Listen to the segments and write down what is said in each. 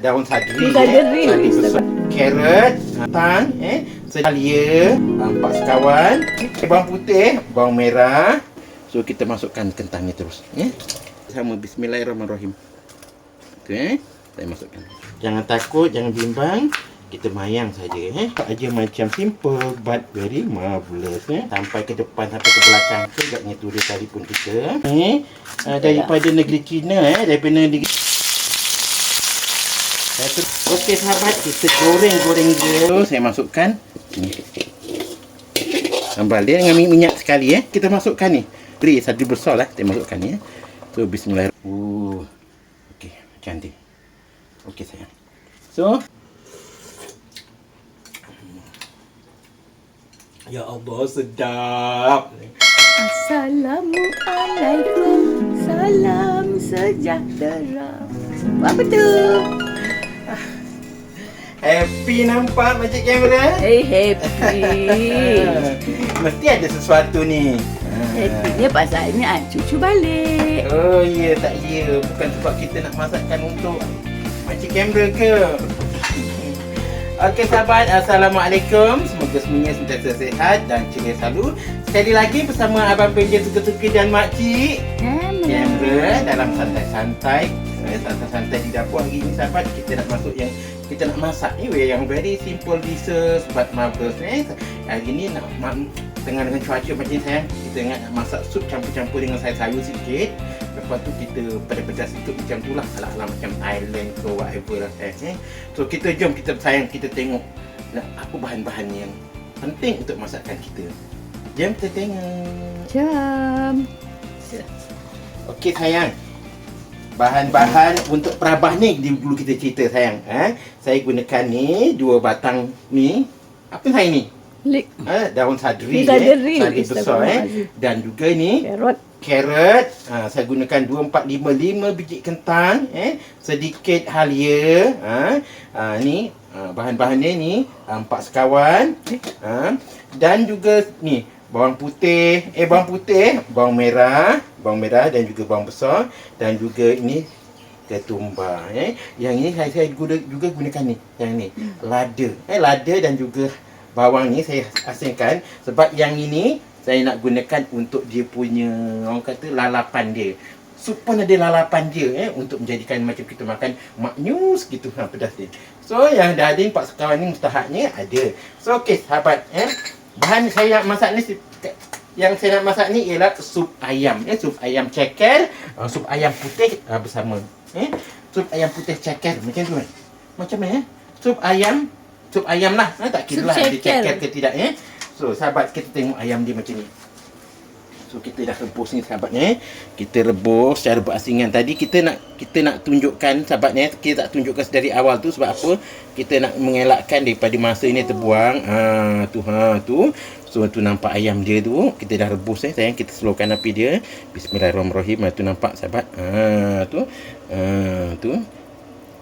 daun sadri, Sadri, eh, sadri carrot, tang, eh, sedalia, empat sekawan, bawang putih, bawang merah. So kita masukkan kentangnya terus, eh. Sama bismillahirrahmanirrahim. Tu eh, saya masukkan. Jangan takut, jangan bimbang. Kita mayang saja eh. Tak aja macam simple but very marvelous eh. Sampai ke depan sampai ke belakang tu agaknya tu dia telefon kita eh. Uh, daripada negeri China eh, daripada negeri. Okey sahabat, kita goreng-goreng dia. So, saya masukkan ni. Sambal dia dengan minyak sekali eh. Kita masukkan ni. Beri satu besar lah. Kita masukkan ni eh. So, bismillahirrahmanirrahim. Uh. Okey, cantik. Okey sayang. So, Ya Allah, sedap. Assalamualaikum Salam sejahtera Apa tu? Happy nampak macam kamera? Hey happy Mesti ada sesuatu ni. Happynya pasalnya ah, cucu balik Oh ya, tak ya. Bukan sebab kita nak masakkan untuk macam kamera ke? Okey sahabat, Assalamualaikum. Semoga semuanya sentiasa sehat dan ceria selalu. Sekali lagi bersama Abang Penjen Suka-Suka dan Makcik. Kamera dalam santai-santai. Eh, Santai-santai di dapur hari ini sahabat. Kita nak masuk yang kita nak masak ni weh, yang very simple dishes but marvelous eh. Hari ni nak ma- tengah dengan cuaca macam ni. Kita ingat nak masak sup campur-campur dengan sayur-sayur sikit. Lepas tu kita pedas-pedas sikit macam tu lah. Alah-alah macam Thailand ke whatever lah eh. eh. So kita jom kita sayang kita tengok nak apa bahan-bahan yang penting untuk masakan kita. Jom kita tengok. Jam Okey sayang. Bahan-bahan untuk perabah ni dulu kita cerita sayang. Ha? Saya gunakan ni dua batang ni. Apa saya ni? Lik Ha? Daun sadri. Sadri, Eh? Sadri besar eh. Dan juga ni Carrot carrot. Ha, saya gunakan 2 4 5 5 biji kentang eh. Sedikit halia. Ha? Ha, ni ha, bahan-bahan dia ni ha, empat sekawan. Ha? Dan juga ni bawang putih, eh bawang putih, bawang merah, bawang merah dan juga bawang besar dan juga ini ketumbar eh. Yang ini saya, saya guna, juga gunakan ni, yang ni lada. Eh lada dan juga bawang ni saya asingkan sebab yang ini saya nak gunakan untuk dia punya orang kata lalapan dia. Sup ada lalapan dia eh untuk menjadikan macam kita makan maknyus gitu ha pedas dia. So yang dah ada empat sekawan ni mustahaknya ada. So okey sahabat eh bahan saya nak masak ni yang saya nak masak ni ialah sup ayam eh sup ayam ceker, uh, sup ayam putih uh, bersama eh sup ayam putih ceker macam tu kan. Macam mana eh? Sup ayam sup ayam lah eh, tak kira lah dia ceker ke tidak eh. So sahabat kita tengok ayam dia macam ni. So kita dah rebus ni sahabat ni. Kita rebus secara berasingan. Tadi kita nak kita nak tunjukkan sahabat ni, kita tak tunjukkan dari awal tu sebab apa? Kita nak mengelakkan daripada masa ini terbuang. Ha tu ha tu. So tu nampak ayam dia tu. Kita dah rebus eh sayang. Kita slowkan api dia. Bismillahirrahmanirrahim. Ha, tu nampak sahabat. Ha tu. Ha tu.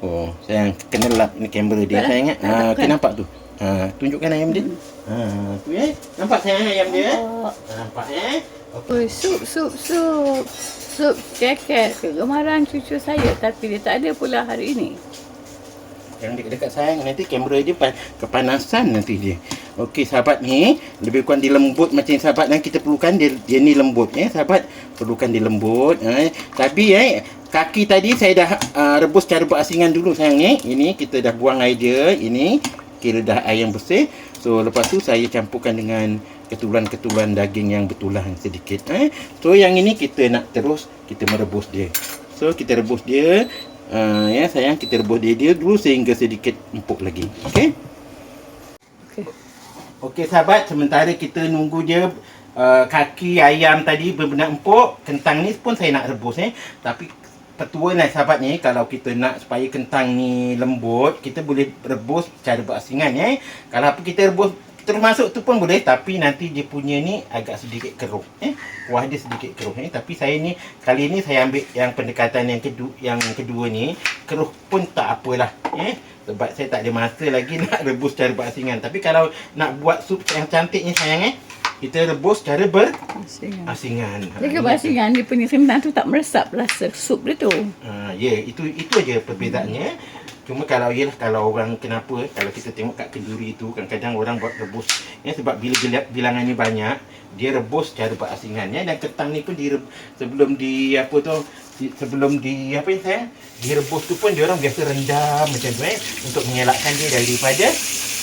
Oh, sayang kena lap ni kamera dia sayang. eh. dah Ha tu nampak tu. Ha tunjukkan ayam dia. Ha tu eh. Nampak sayang ayam dia? Oh, Nampak eh? oh, sup, sup, sup Sup ceket Kegemaran cucu saya Tapi dia tak ada pula hari ini Yang dekat-dekat sayang nanti kamera dia pa- kepanasan nanti dia. Okey sahabat ni lebih kurang dilembut macam sahabat yang kita perlukan dia dia ni lembut eh sahabat perlukan dia lembut eh. Tapi eh kaki tadi saya dah uh, rebus cara berasingan dulu sayang ni. Ini kita dah buang air dia ini kira dah air yang bersih. So lepas tu saya campurkan dengan ketulan-ketulan daging yang betulan sedikit eh. So yang ini kita nak terus kita merebus dia. So kita rebus dia uh, ya sayang kita rebus dia dia dulu sehingga sedikit empuk lagi. Okey. Okey. Okey sahabat, sementara kita nunggu dia uh, kaki ayam tadi benar-benar empuk, kentang ni pun saya nak rebus eh. Tapi petua lah sahabat ni kalau kita nak supaya kentang ni lembut, kita boleh rebus cara berasingan eh. Kalau apa kita rebus terus masuk tu pun boleh tapi nanti dia punya ni agak sedikit keruh eh. Kuah dia sedikit keruh eh. Tapi saya ni kali ni saya ambil yang pendekatan yang kedua yang kedua ni keruh pun tak apalah eh. Sebab saya tak ada masa lagi nak rebus cara berasingan. Tapi kalau nak buat sup yang cantik ni sayang eh, kita rebus cara Asingan. berasingan. Dia kebasingan dia punya kentang tu tak meresap rasa sup dia tu. Ha, ya, itu itu aja perbezaannya. Cuma kalau ialah kalau orang kenapa kalau kita tengok kat kenduri tu kadang-kadang orang buat rebus. Ya sebab bila bila- bilangan ni banyak dia rebus secara berasingan ya dan kentang ni pun di sebelum di apa tu di- sebelum di apa ni saya direbus tu pun dia orang biasa rendam macam tu eh untuk mengelakkan dia daripada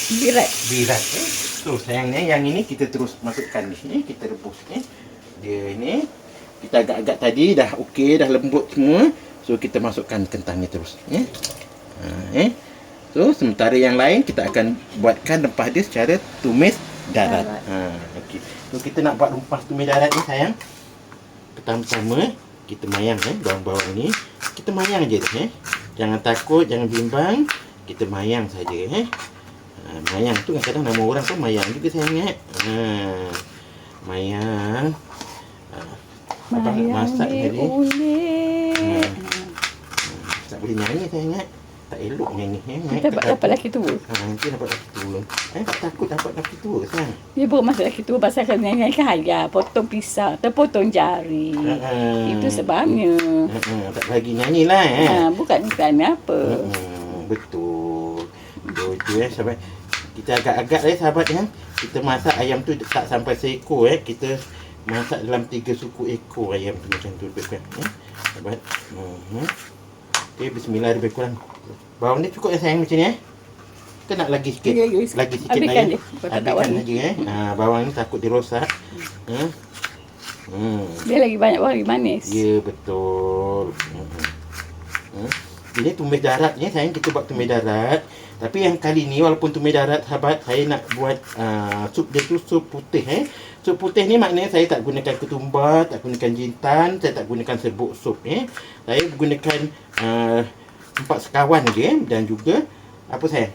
Birat. birat eh. So sayangnya yang ini kita terus masukkan ni eh. kita rebus eh. Dia ni kita agak-agak tadi dah okey dah lembut semua. So kita masukkan kentangnya terus eh. Ha, eh. So sementara yang lain kita akan buatkan rempah dia secara tumis darat. Darat. Ha okey. So kita nak buat rempah tumis darat ni sayang. Pertama-tama kita mayang eh bawang-bawang ni. Kita mayang je eh. Jangan takut, jangan bimbang. Kita mayang saja eh. Ha, mayang tu kadang-kadang nama orang pun mayang juga sayang eh. Ha, mayang. Ha, abang nak Mayang masak tadi. diulik. Tak boleh nyanyi sayang eh. Tak elok nyanyi eh. Kita dapat, dapat lelaki tua. Ha, nanti dapat lelaki tua. Eh, tak takut dapat lelaki tua sayang. Dia baru masuk lelaki tua pasal kena nyanyi kaya, potong pisau, terpotong jari. Ha, ha. Itu sebabnya. Ha, ha, tak lagi nyanyi lah eh. Ha, bukan kerana apa. Hmm, betul. Betul eh sahabat. Kita agak-agak eh sahabat ya. Kita masak ayam tu tak sampai seekor eh. Kita masak dalam tiga suku ekor ayam tu macam tu lebih kurang ya. Sahabat. Hmm. Okay, bismillah lebih kurang. Bawang ni cukup ya sayang macam ni eh. Kita nak lagi sikit. Lagi, lagi sikit. Lagi sikit Habiskan lagi. Habiskan lagi eh. Ha, bawang ni takut dia rosak. Ha. Hmm. Dia lagi banyak lagi manis. Ya betul. Hmm. Hmm. Ini tumis darat ni sayang kita buat tumis darat. Tapi yang kali ni walaupun tumis darat sahabat saya nak buat uh, sup dia tu sup putih eh. Sup putih ni maknanya saya tak gunakan ketumbar, tak gunakan jintan, saya tak gunakan serbuk sup eh. Saya gunakan uh, empat sekawan dia eh, dan juga apa saya?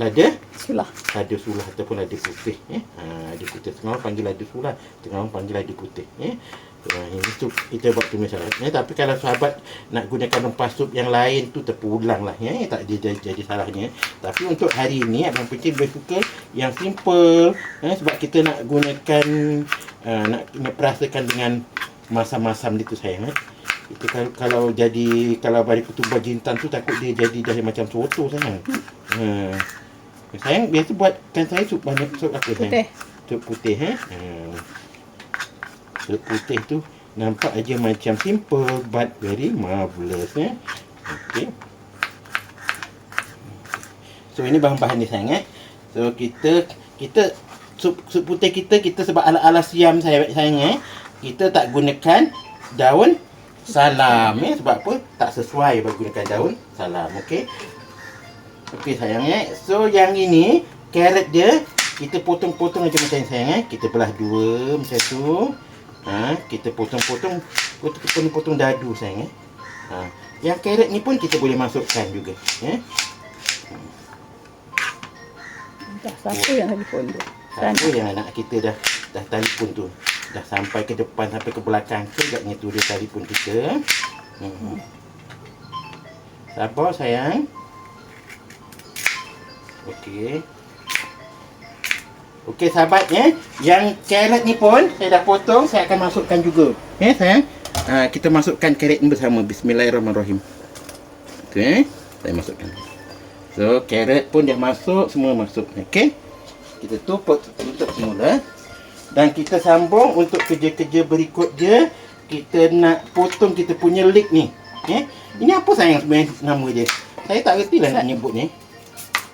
Lada Sulah. lada sulah ataupun lada putih eh. Ha, lada putih semua orang panggil lada sulah, tengah orang panggil lada putih eh. Ha, ini sup kita buat tumis salat. Eh, tapi kalau sahabat nak gunakan rempah sup yang lain tu terpulang lah ya. Tak dia jadi, jadi salahnya. Tapi untuk hari ini abang Picit lebih suka yang simple eh, sebab kita nak gunakan uh, nak, nak perasakan dengan masam-masam itu sayang eh. Itu kalau, kalau jadi kalau bari ketumbar jintan tu takut dia jadi dah macam soto sayang. Ha. Sayang biasa buatkan saya sup banyak sup apa sayang? Putih. Sup putih eh. Hmm. Putih tu nampak aja macam simple but very marvelous eh. Okey. So ini bahan-bahan dia sayang eh. So kita kita sup, sup putih kita kita sebab ala-ala siam saya sayang eh. Kita tak gunakan daun salam eh sebab apa? Tak sesuai bagi gunakan daun salam. Okey. Okey sayang eh. So yang ini carrot dia kita potong-potong macam macam sayang eh. Kita belah dua macam tu. Ha, kita potong-potong potong-potong dadu sayang eh. Ha, yang carrot ni pun kita boleh masukkan juga eh. Dah siapa yang telefon tu? Siapa yang anak kita dah dah telefon tu dah sampai ke depan sampai ke belakang ke agaknya tu dia telefon kita. Hmm. Sabar sayang. Okey. Okey sahabat ya. Yang carrot ni pun saya dah potong, saya akan masukkan juga. Ya sayang. Ha, kita masukkan carrot ni bersama. Bismillahirrahmanirrahim. Okey, saya masukkan. So, carrot pun dah masuk, semua masuk. Okey. Kita tutup tutup semula. Dan kita sambung untuk kerja-kerja berikut dia. Kita nak potong kita punya leg ni. Eh? Ini apa sayang sebenarnya nama dia? Saya tak reti lah nak nyebut ni.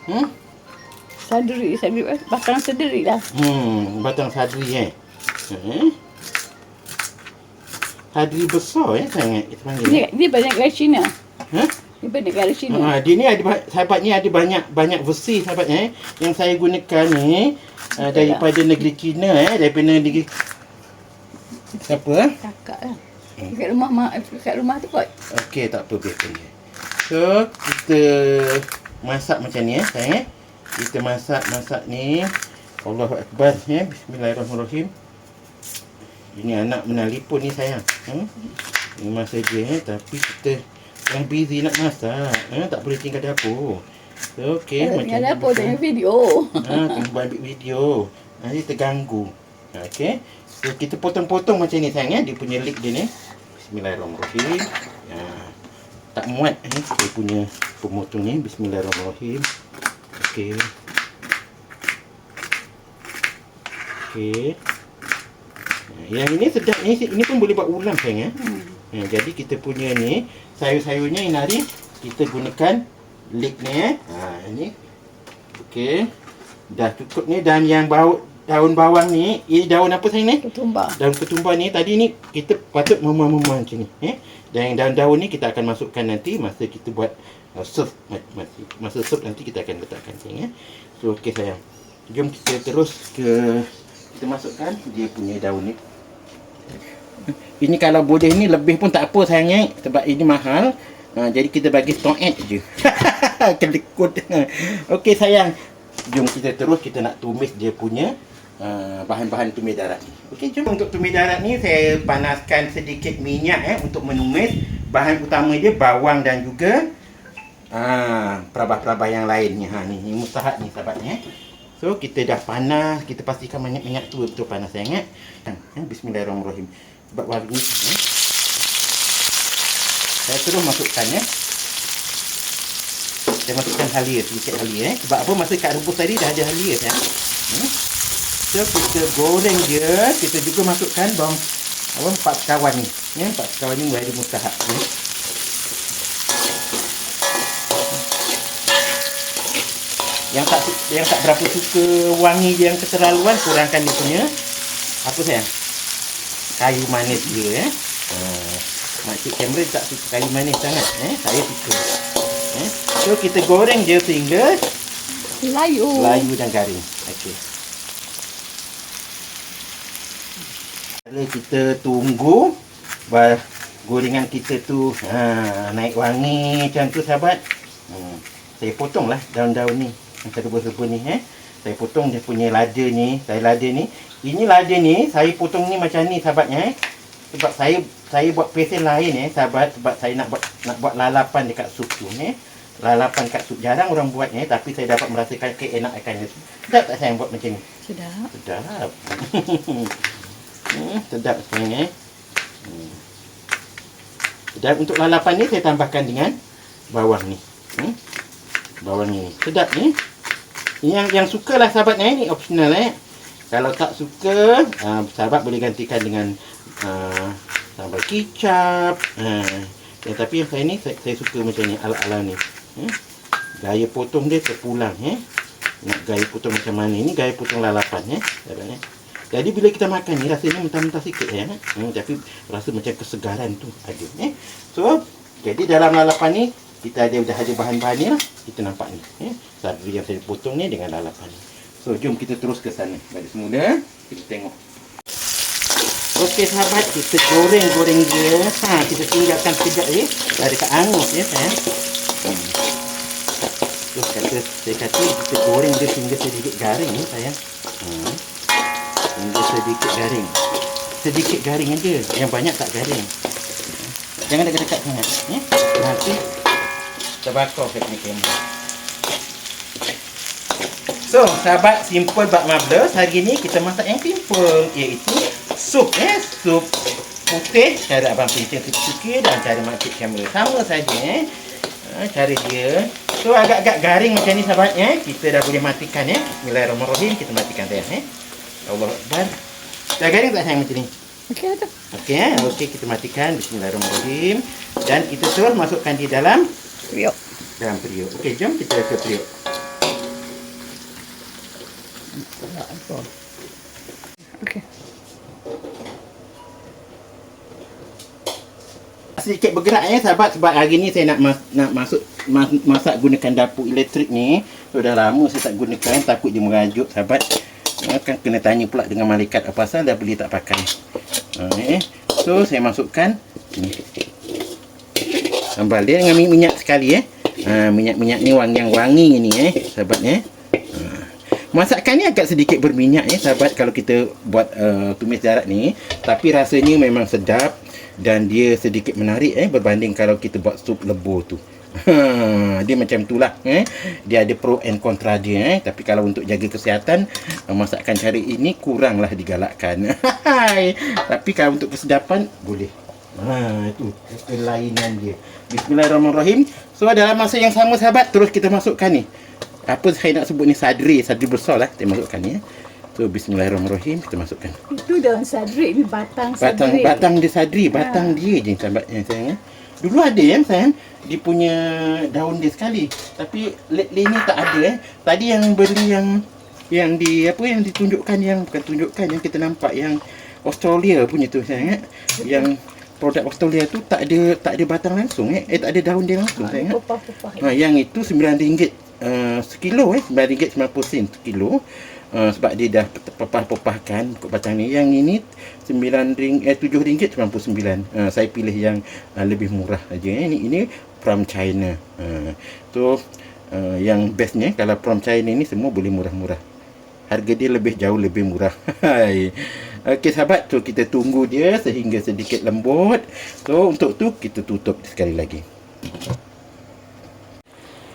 Hmm? Sadri, sadri, batang sederi lah. Hmm, batang sadri eh. Hmm. Sadri besar eh sangat kita panggil. Dia, dia banyak negara Cina. Ha? Dia banyak negara Cina. Ha, dia ni ada ba- sahabat ni ada banyak banyak versi sahabatnya eh. Yang saya gunakan ni uh, daripada negeri China eh, daripada negeri Siapa? eh? Kakak lah. Dekat rumah mak, dekat rumah tu kot. Okey, tak apa dia. So, kita masak macam ni eh, sayang eh. Kita masak-masak ni. Allahu Akbar ya. Bismillahirrahmanirrahim. Ini anak menelpon ni sayang. Hmm? Ini masa dia eh, tapi kita yang busy nak masak. Eh? Tak boleh tinggal dapur. So, okey. Okay, macam ni betul. tengok video. Ha, buat ambil video. Nanti terganggu. Okey. So, kita potong-potong macam ni sayang ya. Dia punya leg dia ni. Bismillahirrahmanirrahim. Ha. tak muat eh saya punya pemotong ni bismillahirrahmanirrahim okey okey yang ini sedap ni ini pun boleh buat ulam sayang eh Hmm. Ha, jadi kita punya ni sayur-sayurnya Inari kita gunakan lip ni eh. Ha ni. Okey. Dah cukup ni dan yang bau daun bawang ni, ini daun apa sayang ni? Ketumbar. Daun ketumbar ni tadi ni kita patut memam-memam macam ni eh. Dan daun-daun ni kita akan masukkan nanti masa kita buat ma- masa, serve nanti kita akan letakkan sayang eh. So okey sayang. Jom kita terus ke kita masukkan dia punya daun ni. Ini kalau boleh ni lebih pun tak apa sayangnya sebab ini mahal. Ha, jadi kita bagi toet je. Kelekut. Okey sayang. Jom kita terus kita nak tumis dia punya uh, bahan-bahan tumis darat ni. Okey jom untuk tumis darat ni saya panaskan sedikit minyak eh untuk menumis. Bahan utama dia bawang dan juga ah perabah-perabah yang lainnya. Ha ni, ni mustahak ni sahabatnya. eh. So kita dah panas, kita pastikan minyak-minyak tu betul panas sangat. Ha, bismillahirrahmanirrahim. Sebab wangi eh. Saya terus masukkan ya. Saya masukkan halia sedikit halia eh. Sebab apa masa kat rebus tadi dah ada halia kan. Hmm. So kita goreng dia, kita juga masukkan bawang apa empat sekawan ni. Ya, empat sekawan ni ada mustahak ya. Yang tak yang tak berapa suka wangi dia yang keterlaluan kurangkan dia punya apa sayang? Kayu manis dia eh. Ha. Makcik kamera tak suka kayu manis sangat eh. Saya suka. Eh. So kita goreng dia sehingga Layu. layu dan garing. Okey. Kalau kita tunggu bah, gorengan kita tu ha, naik wangi macam tu sahabat. Hmm. Saya potonglah daun-daun ni. Yang serba-serba ni eh. Saya potong dia punya lada ni. Saya lada ni. Ini lada ni saya potong ni macam ni sahabatnya eh. Sebab saya saya buat pesen lain eh sahabat sebab saya nak buat nak buat lalapan dekat sup tu eh. Lalapan kat sup jarang orang buat eh tapi saya dapat merasakan keenakannya. Sedap tak saya buat macam ni? Sedap. Sedap. hmm, sedap sebenarnya eh. Hmm. Dan untuk lalapan ni saya tambahkan dengan bawang ni. Hmm? Bawang ni. Sedap ni. Ini yang yang sukalah sahabat eh ni optional eh. Kalau tak suka, uh, sahabat boleh gantikan dengan uh, sambal kicap. Uh, ya, tapi yang saya ni saya, saya suka macam ni ala-ala ni. Hmm? Gaya potong dia terpulang eh. Nak gaya potong macam mana Ini gaya potong lalapan eh. Sahabat eh. Jadi bila kita makan ni rasanya mentah-mentah sikit ya. Hmm, tapi rasa macam kesegaran tu ada eh. So, jadi dalam lalapan ni kita ada dah ada bahan-bahan ni lah. Kita nampak ni. Eh. Satu yang saya potong ni dengan lalapan ni. So, jom kita terus ke sana. Balik semula, kita tengok. Okey sahabat, kita goreng-goreng dia. Ha, kita tinggalkan sekejap ni. Dah dekat angus ya sayang. Hmm. Terus kata, saya kata kita goreng dia hingga sedikit garing ni sayang. Hmm. Hingga sedikit garing. Sedikit garing aja. Yang banyak tak garing. Jangan dekat-dekat sangat. Ya? Nanti terbakar kat ni kamera. So, sahabat simple bak marvelous. Hari ni kita masak yang simple iaitu sup eh, sup putih cara abang Pencen suka dan cara makcik kamera sama saja eh. Ha, cara dia. So agak-agak garing macam ni sahabat eh. Kita dah boleh matikan eh. Bismillahirrahmanirrahim. Kita matikan sayang eh. Allah Akbar. Dah garing tak sayang macam ni? Okey tu. Okey eh. Okey kita matikan. Bismillahirrahmanirrahim. Dan kita terus masukkan di dalam Yuk. dalam periuk. Okey jom kita ke periuk. Okey. sedikit bergerak ya sahabat sebab hari ni saya nak mas, nak masuk mas, masak gunakan dapur elektrik ni. So dah lama saya tak gunakan takut dia merajuk sahabat. Akan kena tanya pula dengan malaikat apa pasal dah beli tak pakai. Eh. So saya masukkan ni. Sambal dia dengan minyak sekali eh. Ha, minyak-minyak ni wangi yang wangi ni eh sahabat eh. Ha. Masakan ni agak sedikit berminyak ya sahabat kalau kita buat uh, tumis darat ni tapi rasanya memang sedap dan dia sedikit menarik eh berbanding kalau kita buat sup lebur tu. Ha, dia macam itulah eh. Dia ada pro and kontra dia eh. Tapi kalau untuk jaga kesihatan uh, masakan cara ini kuranglah digalakkan. Tapi kalau untuk kesedapan boleh. Ha, itu kelainan dia. Bismillahirrahmanirrahim. So dalam masa yang sama sahabat terus kita masukkan ni. Apa saya nak sebut ni sadri, sadri besar lah kita masukkan ni. ya. So bismillahirrahmanirrahim kita masukkan. Itu daun sadri ni batang Batang sadri. batang dia sadri, batang dia je yang sayang. ya. Dulu ada ya sayang, dia punya daun dia sekali. Tapi lately ni tak ada eh. Tadi yang beli yang yang di apa yang ditunjukkan yang bukan tunjukkan yang kita nampak yang Australia punya tu sayang eh. Yang produk Australia tu tak ada tak ada batang langsung eh. Eh tak ada daun dia langsung sayang. eh. Popah-popah. Ha, yang itu RM9 uh, sekilo eh. RM9.90 sen sekilo. Uh, sebab dia dah popah-popahkan kot batang ni. Yang ini RM9 eh RM7.99. Uh, saya pilih yang uh, lebih murah aja eh. Ini ini from China. Uh, so uh, yang bestnya kalau from China ni semua boleh murah-murah. Harga dia lebih jauh lebih murah. Okey sahabat, so kita tunggu dia sehingga sedikit lembut. So untuk tu kita tutup sekali lagi.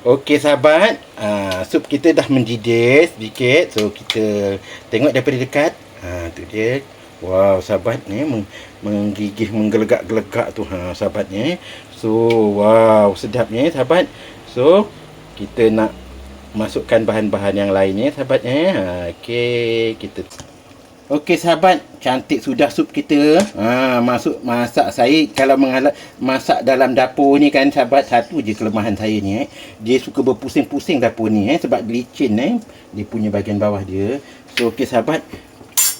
Okey sahabat, uh, sup kita dah mendidih sedikit. So kita tengok daripada dekat. Ha tu dia. Wow, sahabat ni meng, menggigih menggelegak-gelegak tu ha sahabat ni. So, wow, sedapnya sahabat. So, kita nak masukkan bahan-bahan yang lainnya sahabat eh. Ha okey, kita Okey sahabat, cantik sudah sup kita. Ha, masuk masak saya kalau menghala masak dalam dapur ni kan sahabat satu je kelemahan saya ni eh. Dia suka berpusing-pusing dapur ni eh sebab licin eh. Dia punya bahagian bawah dia. So okey sahabat,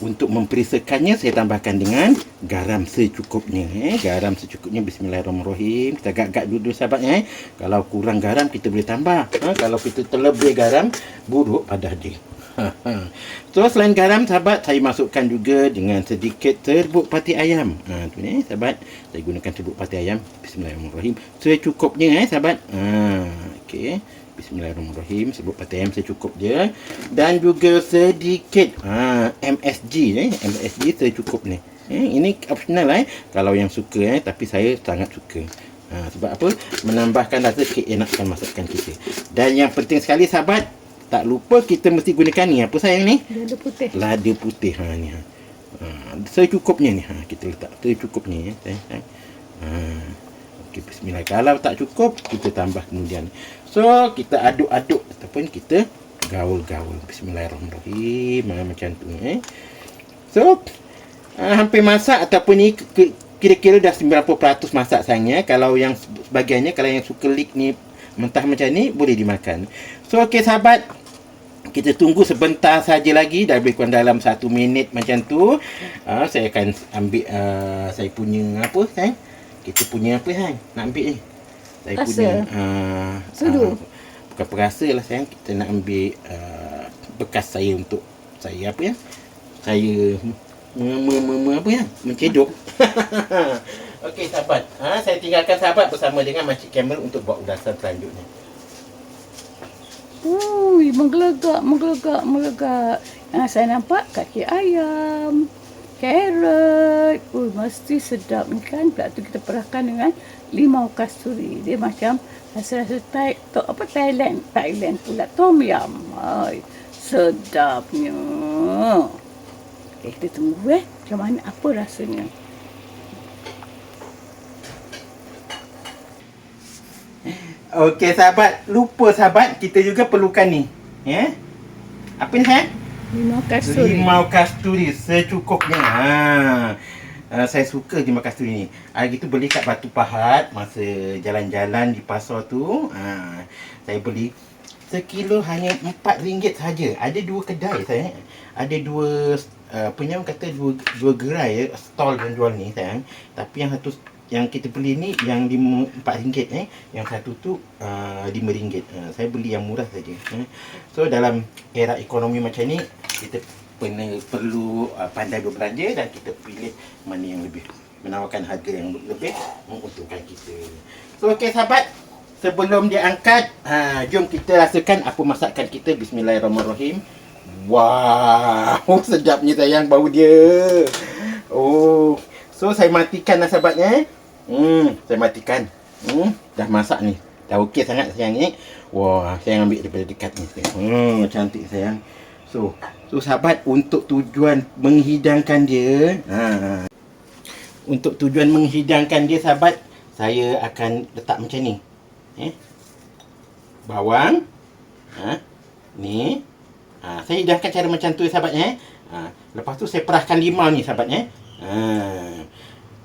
untuk memperisakannya saya tambahkan dengan garam secukupnya eh. Garam secukupnya bismillahirrahmanirrahim. Kita agak-agak dulu sahabat eh. Kalau kurang garam kita boleh tambah. Ha, kalau kita terlebih garam buruk pada dia. So selain garam sahabat saya masukkan juga dengan sedikit serbuk pati ayam. Ha tu ni sahabat. Saya gunakan serbuk pati ayam. Bismillahirrahmanirrahim. Secukupnya eh sahabat. Ha okey. Bismillahirrahmanirrahim. Serbuk pati ayam secukup je. Dan juga sedikit ha MSG ni, MSG secukup ni. Eh, ini optional eh kalau yang suka eh tapi saya sangat suka. Ha, sebab apa? Menambahkan rasa keenakan masakan kita. Dan yang penting sekali sahabat, tak lupa kita mesti gunakan ni apa sayang ni? Dia ada putih. Lada putih ha ni ha. ha secukupnya ni ha kita letak secukupnya ya sayang. sayang. Ha. Okey bismillah. Kalau tak cukup kita tambah kemudian. So kita aduk-aduk ataupun kita gaul-gaul. Bismillahirrahmanirrahim. Ha, macam tu eh. So uh, hampir masak ataupun ni ke- kira-kira dah 90% masak sayangnya. Kalau yang sebagiannya kalau yang suka lik ni mentah macam ni boleh dimakan. So okey sahabat, kita tunggu sebentar saja lagi dah lebih kurang dalam satu minit macam tu. Uh, saya akan ambil uh, saya punya apa sayang kita punya apa sayang nak ambil ni? Saya Rasa. punya uh, Sudu. uh, bukan perasa lah sayang kita nak ambil uh, bekas saya untuk saya apa ya? Saya me, me, me, me, apa ya? Mencedok Okey sahabat, ha, saya tinggalkan sahabat bersama dengan makcik kamera untuk buat ulasan selanjutnya. Ui, menggelegak, menggelegak, menggelegak. Yang saya nampak kaki ayam, carrot. Ui, mesti sedap ni kan. Pula tu kita perahkan dengan limau kasturi. Dia macam rasa-rasa Thai, to, apa Thailand, Thailand pula tom yum. Ay, sedapnya. Okay, kita tunggu eh. Macam mana, apa rasanya. Okey sahabat, lupa sahabat kita juga perlukan ni. Ya. Apa ni sayang? Limau kasturi. Limau kasturi secukupnya. Ha. Uh, saya suka limau kasturi ni. Hari tu beli kat Batu Pahat masa jalan-jalan di pasar tu. Ha. Saya beli sekilo hanya RM4 saja. Ada dua kedai saya. Ada dua uh, penyam kata dua dua gerai stall yang jual ni sayang. Tapi yang satu yang kita beli ni yang lima empat ringgit eh. Yang satu tu uh, lima ringgit. Uh, saya beli yang murah saja eh. so dalam era ekonomi macam ni kita pernah perlu uh, pandai berbelanja dan kita pilih mana yang lebih menawarkan harga yang lebih menguntungkan kita. So okey sahabat. Sebelum dia angkat uh, jom kita rasakan apa masakan kita. Bismillahirrahmanirrahim. Wow sedapnya sayang bau dia. Oh So saya matikan lah sahabatnya. Hmm, saya matikan. Hmm, dah masak ni. Dah okey sangat sayang ni. Wah, saya ambil daripada dekat ni. Hmm, cantik sayang. So, so sahabat untuk tujuan menghidangkan dia. Ha. untuk tujuan menghidangkan dia sahabat, saya akan letak macam ni. Eh. Bawang. Ha. Ni. Ha, saya hidangkan cara macam tu sahabat eh. Ha, lepas tu saya perahkan limau ni sahabat eh. Ha.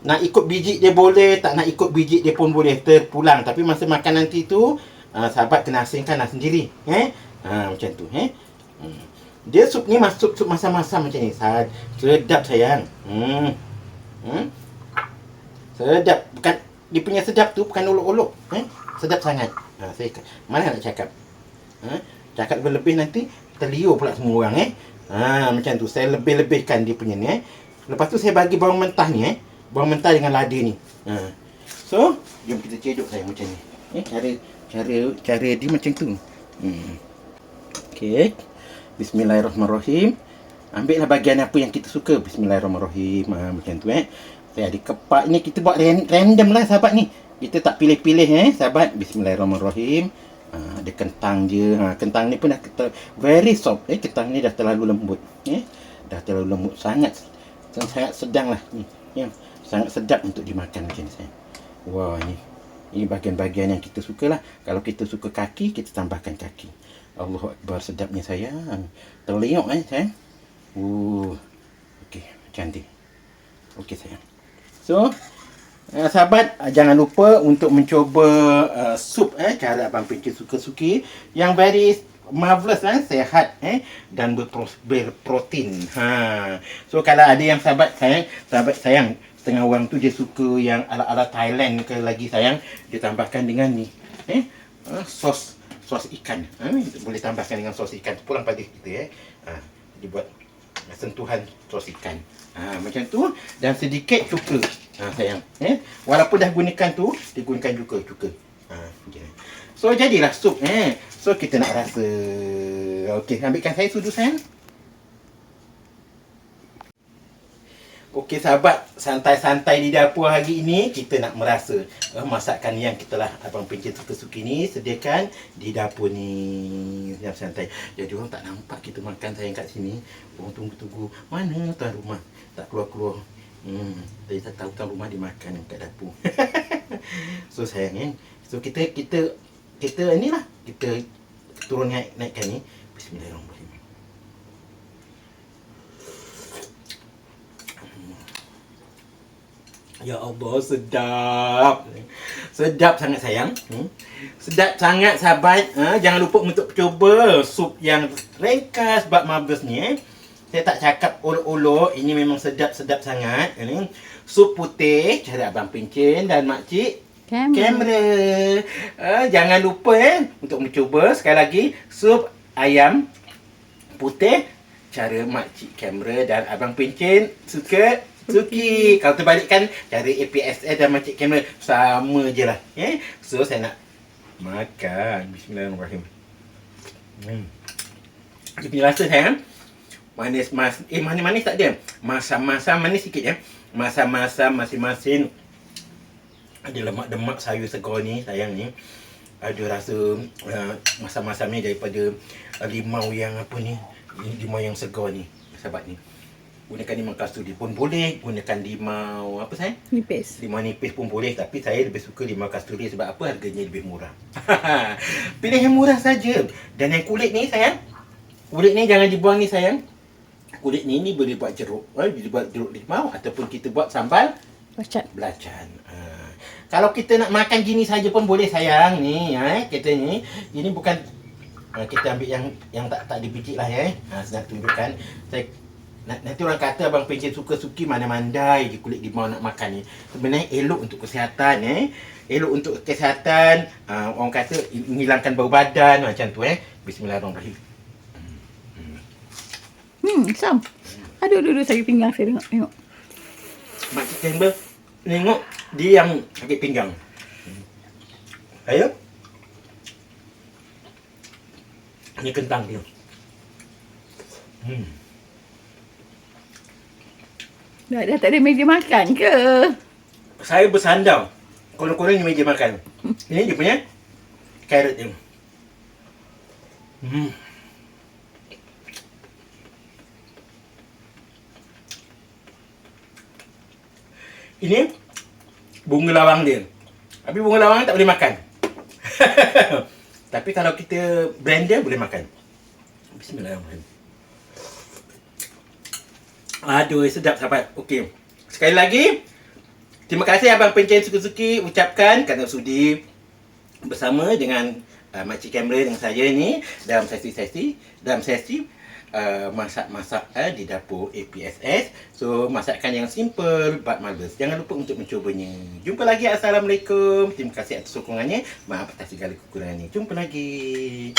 Nak ikut biji dia boleh, tak nak ikut biji dia pun boleh terpulang. Tapi masa makan nanti tu, ha, sahabat kena asingkan lah sendiri. Eh. Ha, macam tu eh. Hmm. Dia sup ni masuk sup masam-masam macam ni. Sedap sayang. Hmm. Hmm. Sedap. Bukan dia punya sedap tu bukan olok-olok. Eh? Sedap sangat. Ha, saya mana nak cakap? Ha? Cakap lebih-lebih nanti terliur pula semua orang eh. Ha, macam tu. Saya lebih-lebihkan dia punya ni eh. Lepas tu saya bagi bawang mentah ni eh. Bawang mentah dengan lada ni. Ha. So, jom kita cedok saya macam ni. Eh, cara cara cara dia macam tu. Hmm. Okey. Bismillahirrahmanirrahim. Ambillah bahagian apa yang kita suka. Bismillahirrahmanirrahim. Ha, macam tu eh. Saya ada kepak ni kita buat ran- random lah sahabat ni. Kita tak pilih-pilih eh sahabat. Bismillahirrahmanirrahim. Ha, ada kentang je. Ha, kentang ni pun dah kata, very soft. Eh, kentang ni dah terlalu lembut. Eh, dah terlalu lembut. Sangat sangat sedang lah ni. Ya, sangat sedap untuk dimakan macam ni sayang. Wah ni. Ini bahagian-bahagian yang kita suka lah. Kalau kita suka kaki, kita tambahkan kaki. Allahu Akbar sedapnya sayang. Terliuk eh sayang. Uh. Okey, cantik. Okey sayang. So, uh, sahabat uh, jangan lupa untuk mencuba uh, sup eh cara Pinky suka-suki yang very marvelous eh sehat eh dan berpro- berprotein. Ha. So kalau ada yang sahabat sayang, sahabat sayang setengah orang tu dia suka yang ala-ala Thailand ke lagi sayang, dia tambahkan dengan ni. Eh, uh, sos sos ikan. Ha, boleh tambahkan dengan sos ikan. Pulang pada kita eh. Ha, dia buat sentuhan sos ikan. Ha, macam tu dan sedikit cuka. Ha, sayang. Eh? Walaupun dah gunakan tu, digunakan juga cuka. Ha, okay. So jadilah sup eh. So kita nak rasa. Okey, ambilkan saya sudu sayang. Okey sahabat, santai-santai di dapur hari ini kita nak merasa uh, masakan yang kita lah abang pencet suka-suka ni sediakan di dapur ni. Yang santai. Jadi orang tak nampak kita makan sayang kat sini. Orang tunggu-tunggu mana tuan rumah tak keluar-keluar. Hmm, dia tak tahu tuan rumah dia makan kat dapur. so sayang kan. So kita kita kita ni lah kita turun naik naikkan ni. Bismillahirrahmanirrahim. Ya Allah, sedap. Sedap sangat sayang. Hmm. Sedap sangat sahabat. Ha, jangan lupa untuk cuba sup yang ringkas bab mabes ni. Eh. Saya tak cakap olok-olok. Ini memang sedap-sedap sangat. Ini sup putih. Cara Abang Pincin dan Makcik. Kamera. Kamera. Ha, jangan lupa eh, untuk mencuba sekali lagi sup ayam putih. Cara Makcik Kamera dan Abang Pincin suka Suki. Kalau terbalikkan cara APSS dan Makcik Kamera sama je lah. Eh? So saya nak makan. Bismillahirrahmanirrahim. Hmm. Dia punya rasa sayang. Manis mas eh manis-manis tak ada. Masam-masam manis sikit ya. Masam-masam masing-masing ada lemak-lemak sayur segar ni sayang ni. Ada rasa uh, masam-masam ni daripada uh, limau yang apa ni. Limau yang segar ni. Sahabat ni. Gunakan limau kasturi pun boleh. Gunakan limau apa sayang? Nipis. Limau nipis pun boleh tapi saya lebih suka limau kasturi sebab apa harganya lebih murah. Pilih yang murah saja. Dan yang kulit ni sayang. Kulit ni jangan dibuang ni sayang. Kulit ni ni boleh buat jeruk. Eh, boleh buat jeruk limau ataupun kita buat sambal Bacat. belacan. Ha. Kalau kita nak makan gini saja pun boleh sayang ni, eh. Kita ni, ini bukan ha, kita ambil yang yang tak tak dibiji lah ya. Eh. Ha, saya nak tunjukkan. Saya nanti orang kata abang pencet suka suki mana mandai je kulit limau nak makan ni. Sebenarnya elok untuk kesihatan eh. Elok untuk kesihatan. Ha, orang kata menghilangkan bau badan macam tu eh. Bismillahirrahmanirrahim. Hmm, sam. Aduh, aduh, aduh, sakit pinggang saya tengok. Tengok. Makcik Campbell Tengok Dia yang sakit pinggang Saya Ini kentang dia hmm. Dah, dah tak ada meja makan ke? Saya bersandar Konon-konon ni meja makan Ini dia punya Carrot dia hmm. Ini bunga lawang dia. Tapi bunga lawang tak boleh makan. Tapi kalau kita blend dia boleh makan. Bismillahirrahmanirrahim. Aduh, sedap sahabat. Okey. Sekali lagi, terima kasih Abang Pencen Suki-Suki ucapkan kerana sudi bersama dengan uh, Makcik Kamera dengan saya ni dalam sesi-sesi dalam sesi uh, masak-masak uh, di dapur APSS. So, masakan yang simple but marvelous. Jangan lupa untuk mencubanya. Jumpa lagi. Assalamualaikum. Terima kasih atas sokongannya. Maaf atas segala kekurangannya. Jumpa lagi.